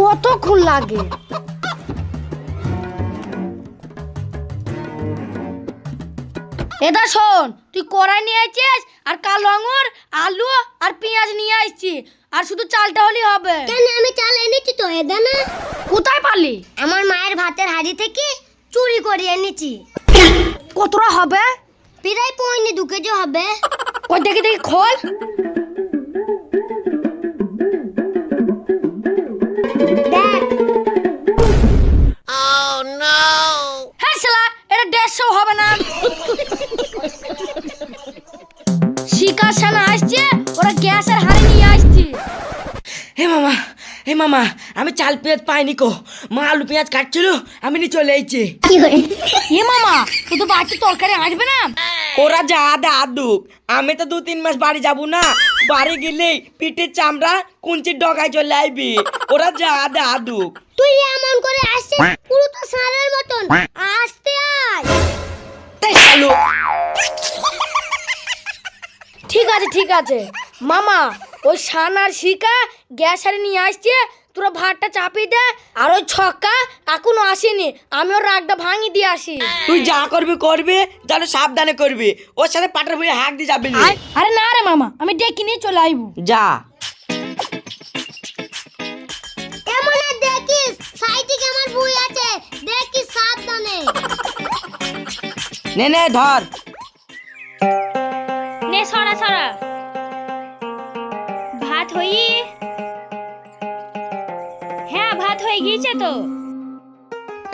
কতক্ষণ লাগে? এটা শোন তুই কড়াই নিয়ে আসছিস আর কালো আঙুর আলু আর পেঁয়াজ নিয়ে আসছি আর শুধু চালটা হলেই হবে। কেন আমি চাল এনেছি তো এদা না? কোথায় পারলি আমার মায়ের ভাতের হাড়ি থেকে চুরি করে এনেছি। কতটা হবে? প্রায় পয়নি দু কেজি হবে। কই দেখি দেখি খোল। হে মামা আমি চাল পেঁয়াজ পাইনি কো। মা আলু পেঁয়াজ কাটছিল আমি নিয়ে চলে এসেছি এ মামা শুধু বাড়িতে তরকারি আসবে না? ওরা যা দা দুক আমি তো দু তিন মাস বাড়ি যাব না। বাড়ি গেলেই পিঠের চামড়া কুঞ্চির ডগায় চলে আইবি। ওরা যা দা দুক তুই এমন করে আসছিস পুরো তো সারের মতন। আসতে আয়। তাই চালু ঠিক আছে ঠিক আছে। মামা ওই সান আর শিকা গ্যাস হাড়ি নিয়ে আসছে তোরা ভাতটা চাপিয়ে দে আর ওই ছক্কা এখনও আসেনি আমি ওর রাগটা ভাঙি দিয়ে আসি। তুই যা করবি করবি যেন সাবধানে করবি। ওর সাথে পাটার বইয়ে হাঁক দিয়ে যাবি না। আরে না রে মামা আমি ডেকে নিয়ে চলে আইবো। যা। এমন দেখিস? সাইডে আমার বই আছে দেখিস সাবধানে। নে নে ধর। নে সরা সরা। ভাত হয়ে তো?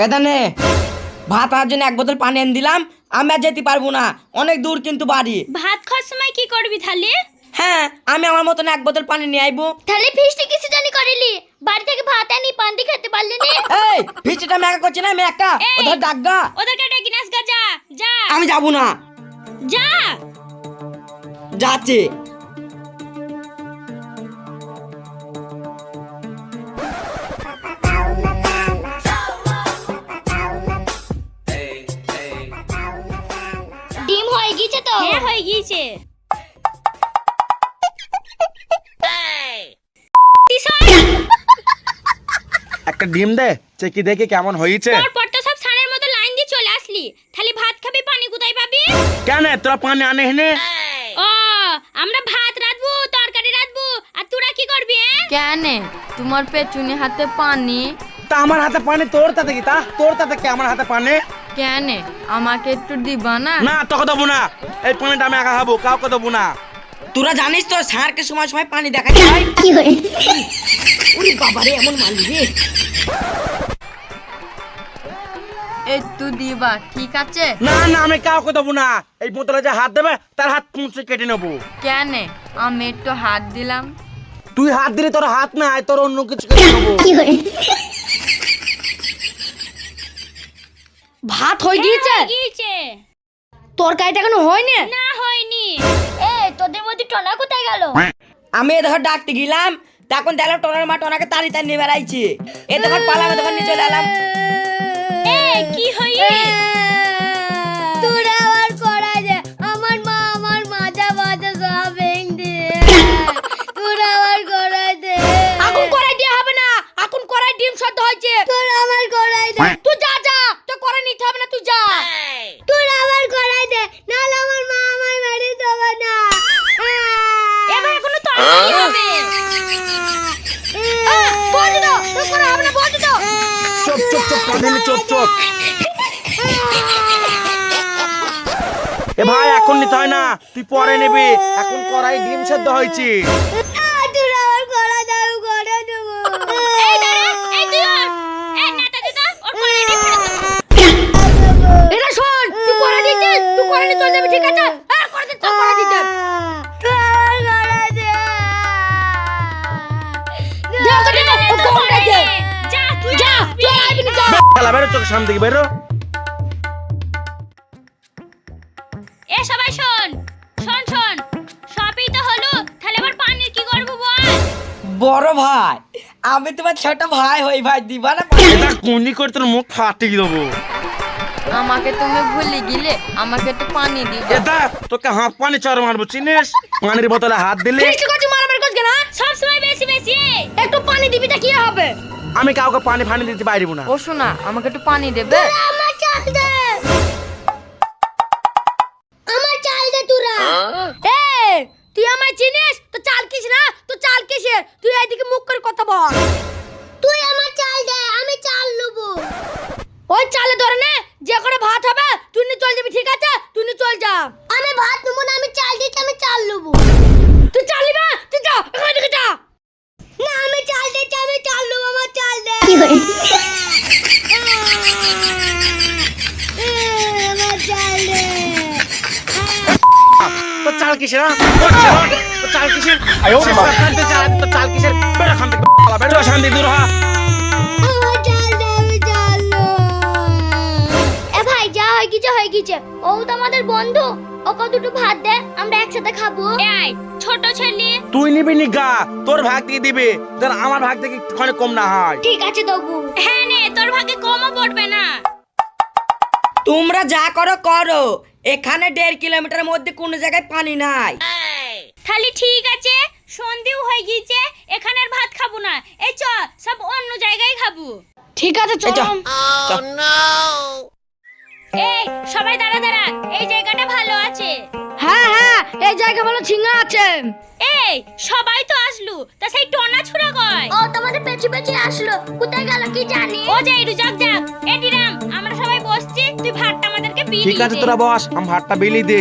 এটা নে ভাত আর জন্য এক বোতল পানি এনে দিলাম আমি আর যেতে পারব না। অনেক দূর কিন্তু বাড়ি। ভাত খাওয়ার সময় কি করবি তাহলে? হ্যাঁ আমি আমার মতন এক বোতল পানি নিয়ে আইবো। তাহলে ফিস্টি কিছু জানি করিলি? বাড়ি থেকে ভাত আনি পান্তি খেতে পারলি না। এই ফিস্টিটা আমি একা করছি না আমি একটা। এই! ওদের ডাকগা। ওদেরকে ডেকে নিয়ে আসগা যা যা। আমি যাব না। যা। যাচ্ছে। হ্যাঁ গিয়েছে। একটা ডিম দে চেকি দেখি কেমন হয়েছে। তোর পর তো সব সানের মতো লাইন দিয়ে চলে আসলি। তাহলে ভাত খাবি পানি কোথায় পাবি? কেন তোরা পানি আনে হেনে ও আমরা ভাত রাঁধবো তরকারি রাঁধবো আর তোরা কি করবি হ্যাঁ? কেন? তোমার পেছনে হাতে পানি। তা আমার হাতে পানি তোর তাতে কি? তা তোর তাতে কি আমার হাতে পানি? কেন? আমাকে একটু দিবা না? না তোকে দেবো না। এই পানিটা আমি একা খাব কাউকে দেবো না। তোরা জানিস তো সারকে সময় সময় পানি দেখা যায়। কি ওরে বাবারে এমন রে। একটু দিবা ঠিক আছে? না না আমি কাউকে দেবো না। এই বোতলে যে হাত দেবে তার হাত পুঁছে কেটে নেব। কেন? আমি একটু হাত দিলাম। তুই হাত দিলে তোর হাত নাই তোর অন্য কিছু কেটে নেব কি হয়ে ভাত হয়ে গিয়েছে? হয়ে গিয়েছে। তরকারিটা এখনও হয়নি? না হয়নি। এ তোদের মধ্যে টনা কোথায় গেল? আমি এ দেখো ডাকতে গেলাম তখন দেখলাম টনার মা টনাকে তাড়ি তাড়ি নিয়ে বেড়াইছে। এ পালাম এ তখন নিয়ে চলে এলাম। এ কি হই এ ভাই এখন নিতে হয় না। তুই পরে নিবি। এখন কড়াই ডিম সেদ্ধ হয়েছে। খেলা বেরো চোখের সামনে থেকে বেরো। এ সবাই শোন শোন শোন সবই তো হলো তাহলে এবার পানির কি করব বল? বড় ভাই আমি তোমার ছোট ভাই হই ভাই দিবা না এটা কুনি করে তোর মুখ ফাটিয়ে দেবো? আমাকে তুমি ভুলে গেলে আমাকে একটু পানি দিবা এটা তোকে হাত পানি চর মারবো চিনিস? পানির বোতলে হাত দিলে ফিস্ট করছি মারামারি করছিস না সব সময় বেশি বেশি একটু পানি দিবি তা কি হবে আমি কাউকে পানি ফানি দিতে পারব না। ও শোনা আমাকে একটু পানি দেবে কিসের হ্যাঁ? চাল কিসের? চাল কিসের? থেকে বাবা, শান্তি দূর হ যা হয় কিছু হয় কিছু ও তো আমাদের বন্ধু। ওকে দুটো ভাত দে আমরা একসাথে খাব। এই ছোট ছেলে। তুই নিবি নি গা তোর ভাগ থেকে দিবে। তোর আমার ভাগ থেকে একটুখানি কম না হয়। ঠিক আছে দেবো। হ্যাঁ নে তোর ভাগে কমও পড়বে না। তোমরা যা করো করো। এখানে দেড় কিলোমিটার মধ্যে কোনো জায়গায় পানি নাই। খালি ঠিক আছে সন্ধেও হয়ে গিয়েছে এখানে আর ভাত খাব না। এই চ সব অন্য জায়গায় খাব। ঠিক আছে এই চল। এই সবাই দাঁড়া দাঁড়া এই জায়গাটা ভালো আছে। হ্যাঁ হ্যাঁ এই জায়গা ভালো ঝিঙ্গা আছে। এই সবাই তো আসলো তা সেই টনা ছুড়া কয়? ও তোমাদের পেছু পেছু আসলো কোথায় গেল কি জানি? ও যাই রুজাক যাক এটি ঠিক আছে তোরা বস আমি ভাতটা বিলি দে।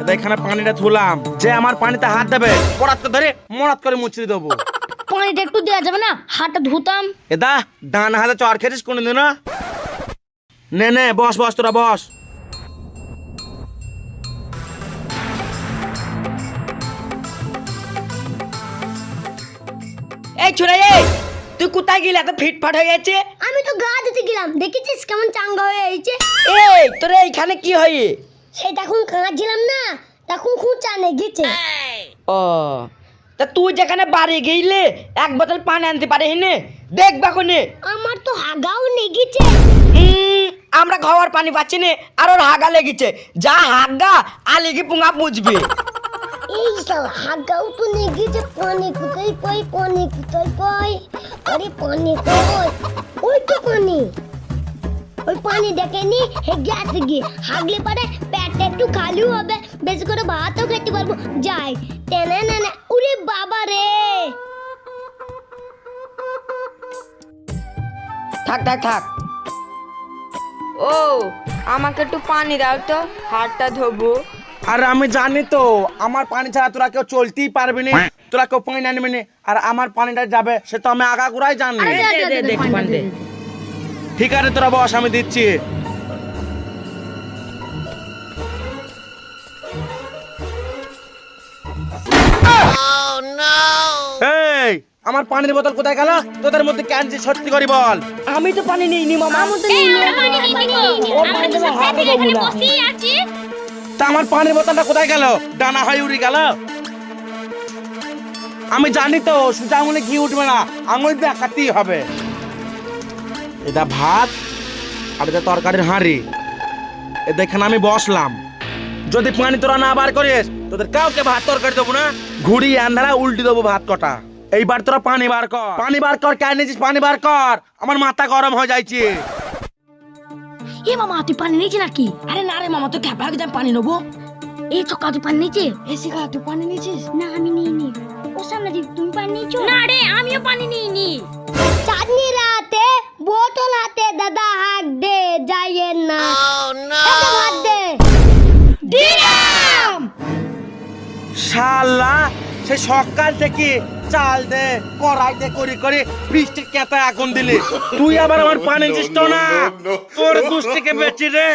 এটা এখানে পানিটা থুলাম যে আমার পানিতে হাত দেবে পড়াত করে ধরে মরাত করে মুচড়ে দেবো। পানিটা একটু দেওয়া যাবে না হাতটা ধুতাম। এদা ডান হাতে চর খেয়েছিস কোনোদিন না? নে নে বস বস তোরা বস। এই ছোড়া এই। তুই কোথায় গেলি? এত ফিটফাট হয়ে গেছে? আমি তো গা দিতে গেলাম। দেখেছিস কেমন চাঙ্গা হয়ে এইছে এই তোর এইখানে কি হয়? সেই তখন কাঁদছিলাম না তখন খুব চানে গেছে। ও তা তুই যেখানে বাড়ি গেইলে এক বোতল পানি আনতে পারিস নে? দেখবা কোনে আমার তো হাগাও নেগেছে আমরা খাওয়ার পানি পাচ্ছি না আর ওর হাগা লেগেছে। যা হাগা আলিগি পুঙা মুজবে এই সাল হাগাও তো নেগেছে পানি কোথায় পাই, পানি কোথায় পাই? আরে পানি কই ওই তো পানি। ওই পানি দেখেনি হাগলে পরে একটু খালি হবে, বেশি করে ভাতও খেতে পারব। যাই, টেনে নেনে উরে বাবা রে! থাক থাক থাক। ও, আমাকে একটু পানি দাও তো, হাতটা ধোবো। আর আমি জানি তো আমার পানি ছাড়া তোরা কেউ চলতেই পারবি না। তোরা কেউ পানি আনবি না। আর আমার পানিটা যাবে সে তো আমি আগা করাই জানি ঠিক আছে তোরা বস আমি দিচ্ছি। এই আমার পানির বোতল কোথায় গেল? তোদের মধ্যে ক্যান্সি সত্যি করি বল। আমি তো পানি নিইনি মামা। এই আমরা পানি আমরা তো সব সাথে এখানে বসেই আছি। তা আমার পানির বোতলটা কোথায় গেল? ডানা হয়ে উড়ে গেল। আমি জানি তো, সুজা আঙুলে ঘি উঠবে না। আঙুল দেখাতেই হবে। এটা ভাত আর এটা তরকারির হাঁড়ি। এটা এখানে আমি বসলাম। যদি পানি তোরা না বার করিস, তোদের কাউকে ভাত তরকারি দেবো না। ঘুড়ি, আন্ধারা, উল্টি দেবো ভাত কটা। এইবার তোরা পানি বার কর। পানি বার কর, কেন নিয়েছিস পানি বার কর। আমার মাথা গরম হয়ে যাইছে। এ মামা তুই পানি নিয়েছি নাকি? আরে না রে মামা তো খেপা আমি পানি নেব। এই চক্কা তুই পানি নিয়েছি এ শিখা তুই পানি নিয়েছিস? না আমি নিইনি। ও সামনে দিক তুমি পানি নিয়েছো? না রে আমিও পানি নিইনি। চাঁদনি রাতে বোতল হাতে দাদা হাত দে যাইয়েন না। দাদা হাত দে। শালা সে সকাল থেকে চাল দে কড়াইতে করি করে বৃষ্টির কেতা আগুন দিলি। তুই আবার আমার পানি দিস তো না। তোর দুষ্টিকে বেচি রে